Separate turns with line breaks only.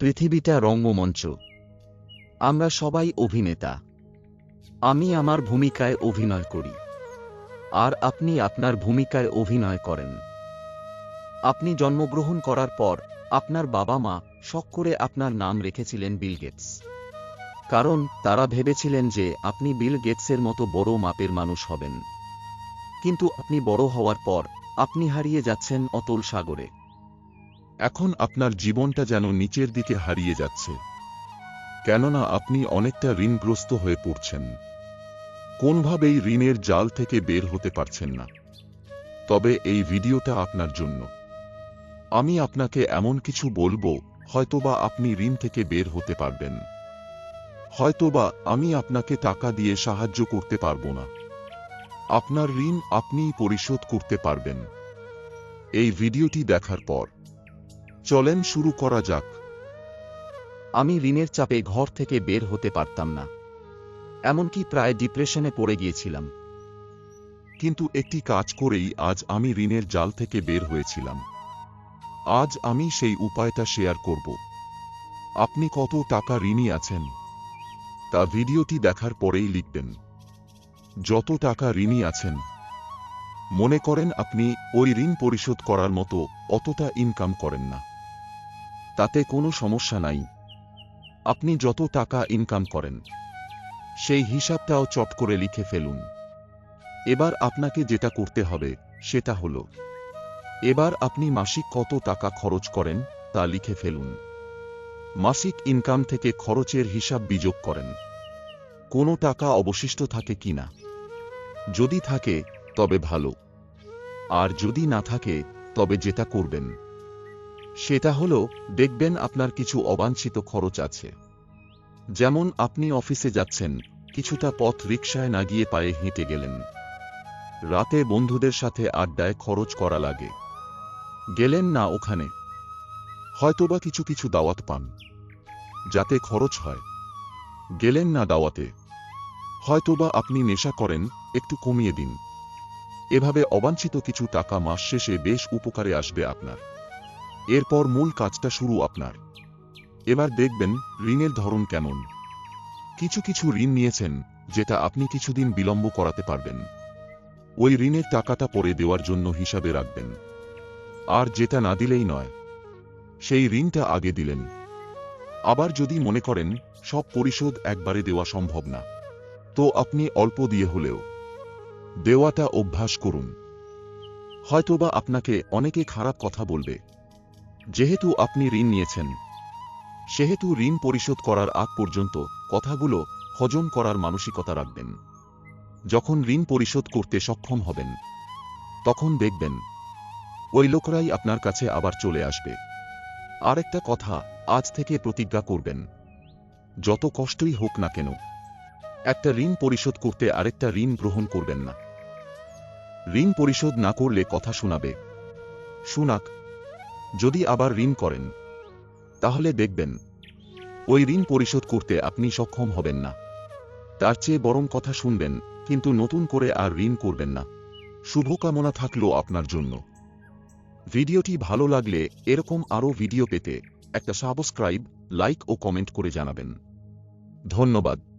পৃথিবীটা রঙ্গমঞ্চ। আমরা সবাই অভিনেতা। আমি আমার ভূমিকায় অভিনয় করি। আর আপনি আপনার ভূমিকায় অভিনয় করেন। আপনি জন্মগ্রহণ করার পর আপনার বাবা মা শখ করে আপনার নাম রেখেছিলেন বিল গেটস। কারণ তারা ভেবেছিলেন যে আপনি বিল গেটসের মতো বড় মাপের মানুষ হবেন। কিন্তু আপনি বড় হওয়ার পর আপনি হারিয়ে যাচ্ছেন অতল সাগরে।
এখন আপনার জীবনটা যেন নিচের দিকে হারিয়ে যাচ্ছে। কেননা আপনি অনেকটা ঋণগ্রস্ত হয়ে পড়ছেন। কোনভাবেই ঋণের জাল থেকে বের হতে পারছেন না। তবে এই ভিডিওটা আপনার জন্য। আমি আপনাকে এমন কিছু বলব, হয়তোবা আপনি ঋণ থেকে বের হতে পারবেন। হয়তোবা আমি আপনাকে টাকা দিয়ে সাহায্য করতে পারব না। আপনার ঋণ আপনিই পরিশোধ করতে পারবেন। এই ভিডিওটি দেখার পর চলেন শুরু করা যাক।
আমি ঋণের চাপে ঘর থেকে বের হতে পারতাম না। এমনকি প্রায় ডিপ্রেশনে পড়ে গিয়েছিলাম।
কিন্তু একটি কাজ করেই আজ আমি ঋণের জাল থেকে বের হয়েছিলাম। আজ আমি সেই উপায়টা শেয়ার করব। আপনি কত টাকা ঋণী আছেন? তা ভিডিওটি দেখার পরেই লিখবেন। যত টাকা ঋণী আছেন? মনে করেন আপনি ওই ঋণ পরিশোধ করার মতো অতটা ইনকাম করেন না। তাতে কোনো সমস্যা নাই। আপনি যত টাকা ইনকাম করেন, সেই হিসাবটাও চট করে লিখে ফেলুন। এবার আপনাকে যেটা করতে হবে, সেটা হলো, এবার আপনি মাসিক কত টাকা খরচ করেন, তা লিখে ফেলুন। মাসিক ইনকাম থেকে খরচের হিসাব বিযোগ করেন। কোনো টাকা অবশিষ্ট থাকে কিনা যদি থাকে, তবে ভালো। আর যদি না থাকে, তবে যেটা করবেন। সেটা হলো, দেখবেন আপনার কিছু অবাঞ্ছিত খরচ আছে। যেমন আপনি অফিসে যাচ্ছেন, কিছুটা পথ রিকশায় না গিয়ে পায়ে হেঁটে গেলেন। রাতে বন্ধুদের সাথে আড্ডায় খরচ করা লাগে। গেলেন না ওখানে। হয়তোবা কিছু কিছু দাওয়াত পান। যাতে খরচ হয়। গেলেন না দাওয়াতে। হয়তোবা আপনি নেশা করেন, একটু কমিয়ে দিন। এভাবে অবাঞ্ছিত কিছু টাকা মাস শেষে বেশ উপকারে আসবে আপনার। এরপর মূল কাজটা শুরু আপনার। এবার দেখবেন ঋণের ধরন কেমন। কিছু কিছু ঋণ নিয়েছেন, যেটা আপনি কিছুদিন বিলম্ব করাতে পারবেন। ওই ঋণের টাকাটা পরে দেওয়ার জন্য হিসাবে রাখবেন। আর যেটা না দিলেই নয়, সেই ঋণটা আগে দিলেন। আবার যদি মনে করেন, সব পরিশোধ একবারে দেওয়া সম্ভব না, তো আপনি অল্প দিয়ে হলেও দেওয়াটা অভ্যাস করুন। হয়তোবা আপনাকে অনেকে খারাপ কথা বলবে। যেহেতু আপনি ঋণ নিয়েছেন, সেহেতু ঋণ পরিশোধ করার আগ পর্যন্ত কথাগুলো হজম করার মানসিকতা রাখবেন। যখন ঋণ পরিশোধ করতে সক্ষম হবেন, তখন দেখবেন ওই লোকরাই আপনার কাছে আবার চলে আসবে। আরেকটা কথা আজ থেকে প্রতিজ্ঞা করবেন, যত কষ্টই হোক না কেন, একটা ঋণ পরিশোধ করতে আরেকটা ঋণ গ্রহণ করবেন না। ঋণ পরিশোধ না করলে কথা শোনাবে। শুনাক যদি আবার ঋণ করেন, তাহলে দেখবেন, ওই ঋণ পরিশোধ করতে আপনি সক্ষম হবেন না। তার চেয়ে বরং কথা শুনবেন, কিন্তু নতুন করে আর ঋণ করবেন না। শুভকামনা থাকল আপনার জন্য। ভিডিওটি ভালো লাগলে এরকম আরও ভিডিও পেতে একটা সাবস্ক্রাইব, লাইক ও কমেন্ট করে জানাবেন। ধন্যবাদ।